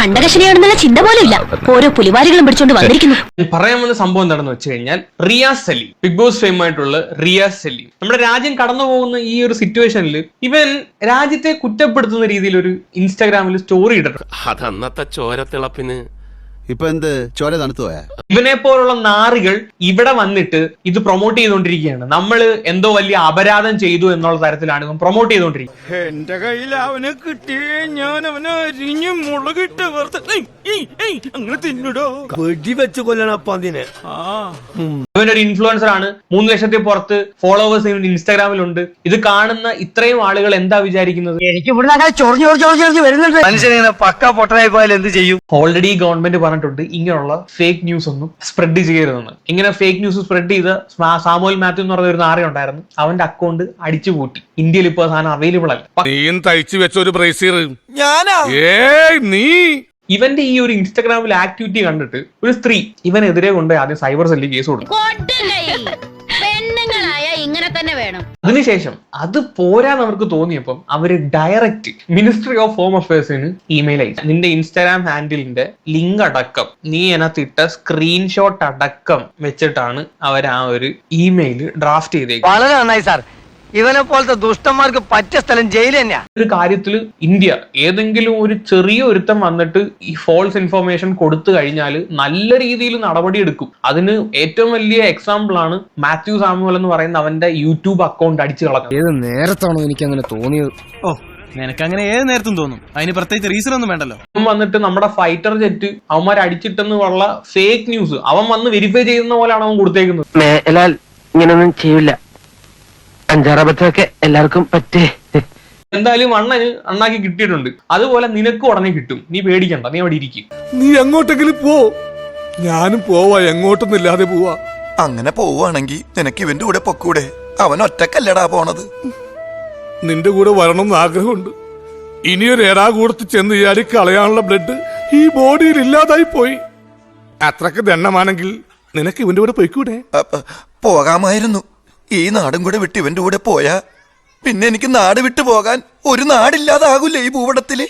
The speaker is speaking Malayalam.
കണ്ടകശനിയാണെന്നുള്ള ചിന്ത പോലും ഇല്ല ഓരോ പുലിവാരികളും പിടിച്ചോണ്ട് വന്നിരിക്കുന്നു. പറയാൻ വന്ന സംഭവം എന്താണെന്ന് വെച്ച് കഴിഞ്ഞാൽ Riyas Salim Bigg Boss fame ആയിട്ടുള്ള റിയാസ് സലീം. നമ്മുടെ രാജ്യം കടന്നു പോകുന്ന ഈ ഒരു സിറ്റുവേഷനിൽ ഇവൻ രാജ്യത്തെ കുറ്റപ്പെടുത്തുന്ന രീതിയിൽ ഒരു ഇൻസ്റ്റാഗ്രാമിൽ സ്റ്റോറി ഇട്ടിട്ടുണ്ട്. അതന്നത്തെ ചോരത്തിളപ്പിന് ഇപ്പൊ എന്ത്? ചോര തണുത്തു പോയാ? ഇവനെ പോലുള്ള നാറികൾ ഇവിടെ വന്നിട്ട് ഇത് പ്രൊമോട്ട് ചെയ്തുകൊണ്ടിരിക്കുകയാണ്. നമ്മൾ എന്തോ വലിയ അപരാധം ചെയ്തു എന്നുള്ള തരത്തിലാണ് ഇവൻ പ്രൊമോട്ട് ചെയ്തുകൊണ്ടിരിക്കുന്നത്. എന്റെ കയ്യിൽ അവനെ കിട്ടിയേ ഞാൻ അവനെ അരിഞ്ഞ് മുളകിട്ട് അങ്ങനെ തിന്നിടോ. വെടി വെച്ച് കൊല്ലണം അപ്പൊ അതിനെ ആ. ഇവൻ ഒരു ഇൻഫ്ലുവൻസർ ആണ്. മൂന്ന് ലക്ഷത്തിൽ പുറത്ത് ഫോളോവേഴ്സ് ഇൻസ്റ്റാഗ്രാമിൽ ഇൻസ്റ്റാഗ്രാമിലുണ്ട്. ഇത് കാണുന്ന ഇത്രയും ആളുകൾ എന്താ വിചാരിക്കുന്നത്? എനിക്ക് ഓൾറെഡി ഗവൺമെന്റ് പറഞ്ഞിട്ടുണ്ട് ഇങ്ങനെയുള്ള ഫേക്ക് ന്യൂസ് ഒന്നും സ്പ്രെഡ് ചെയ്യരുതെന്ന്. ഇങ്ങനെ ഫേക്ക് ന്യൂസ് സ്പ്രെഡ് ചെയ്ത സാമോൽ സാമുവൽ മാത്യു എന്ന് പറഞ്ഞ ഒരു നാറി ഉണ്ടായിരുന്നു. അവന്റെ അക്കൗണ്ട് അടിച്ചു പൂട്ടി. ഇന്ത്യയിൽ ഇപ്പോൾ സാധനം അവൈലബിൾ അല്ല. നീ തയ്ച്ചു വെച്ച ഒരു ബ്രേസീർ ഞാനാ? ഏ നീ! ഇവന്റെ ഈ ഒരു ഇൻസ്റ്റാഗ്രാമിൽ ആക്ടിവിറ്റി കണ്ടിട്ട് ഒരു സ്ത്രീ ഇവനെതിരെ കൊണ്ട് ആദ്യം സൈബർ സെല്ലിൽ കേസ് കൊടുത്തു. പെണ്ണുങ്ങളായ ഇങ്ങനെ തന്നെ വേണം. അതിനുശേഷം അത് പോരാൻ അവർക്ക് തോന്നിയപ്പം അവർ ഡയറക്റ്റ് മിനിസ്ട്രി ഓഫ് ഹോം അഫയേഴ്സിന് ഇമെയിൽ അയച്ചു. നിന്റെ ഇൻസ്റ്റാഗ്രാം ഹാൻഡിലിന്റെ ലിങ്ക് അടക്കം നീ അതിനകത്തിട്ട സ്ക്രീൻഷോട്ട് അടക്കം വെച്ചിട്ടാണ് അവർ ആ ഒരു ഇമെയിൽ ഡ്രാഫ്റ്റ് ചെയ്തേക്കുന്നത്. വളരെ നന്നായി സാർ ഇവനെ പോലത്തെ ദുഷ്ടന്മാർക്ക് പറ്റിയ സ്ഥലം ജയിൽ തന്നെയാ. ഒരു കാര്യത്തിൽ ഇന്ത്യ ഏതെങ്കിലും ഒരു ചെറിയ ഒരുത്തം വന്നിട്ട് ഈ ഫോൾസ് ഇൻഫർമേഷൻ കൊടുത്തു കഴിഞ്ഞാൽ നല്ല രീതിയിൽ നടപടി എടുക്കും. അതിന് ഏറ്റവും വലിയ എക്സാമ്പിൾ ആണ് മാത്യു സാമുവൽ എന്ന് പറയുന്ന അവന്റെ യൂട്യൂബ് അക്കൗണ്ട് അടിച്ചു കളഞ്ഞത് ഏത് നേരത്താണോ എനിക്ക് അങ്ങനെ തോന്നിയത്? ഓ നിനക്കങ്ങനെ ഏത് നേരത്തും തോന്നും? അതിന് പ്രത്യേകിച്ച് റീസൺ ഒന്നും വേണ്ടല്ലോ. അവൻ വന്നിട്ട് നമ്മുടെ ഫൈറ്റർ ജെറ്റ് അവന്മാർ അടിച്ചിട്ടെന്നുള്ള ഫേക്ക് ന്യൂസ് അവൻ വന്ന് വെരിഫൈ ചെയ്യുന്ന പോലെയാണ് അവൻ കൊടുത്തേക്കുന്നത്. ഇങ്ങനൊന്നും ചെയ്യില്ല അഞ്ചാറബത്തൊക്കെ എല്ലാവർക്കും പറ്റേ. എന്തായാലും അണ്ണന് അണ്ണാക്കി കിട്ടിയിട്ടുണ്ട്. അതുപോലെ നിനക്ക് ഉടനെ കിട്ടും. നീ പേടിക്കണ്ട നീ അവിടെ ഇരിക്കും. നീ എങ്ങോട്ടെങ്കിലും പോ. ഞാനും പോവാ എങ്ങോട്ടൊന്നും ഇല്ലാതെ പോവാ. അങ്ങനെ പോവാണെങ്കിൽ നിനക്ക് ഇവന്റെ കൂടെ പൊക്കൂടെ. അവൻ ഒറ്റക്കല്ലടാ പോണത്. നിന്റെ കൂടെ വരണമെന്ന് ആഗ്രഹമുണ്ട്. ഇനിയൊരു എടാ കൂടത്ത് ചെന്ന് ചാടി കളയാനുള്ള ബ്ലഡ് ഈ ബോഡിയിൽ ഇല്ലാതായി പോയി. അത്രയ്ക്ക് ദണ്ണമാണെങ്കിൽ നിനക്ക് ഇവന്റെ കൂടെ പൊയ്ക്കൂടെ? പോകാമായിരുന്നു. ഈ നാടും കൂടെ വിട്ട് ഇവന്റെ കൂടെ പോയാ പിന്നെ എനിക്ക് നാട് വിട്ടു പോകാൻ ഒരു നാടില്ലാതാകൂലേ ഈ ഭൂപടത്തിൽ?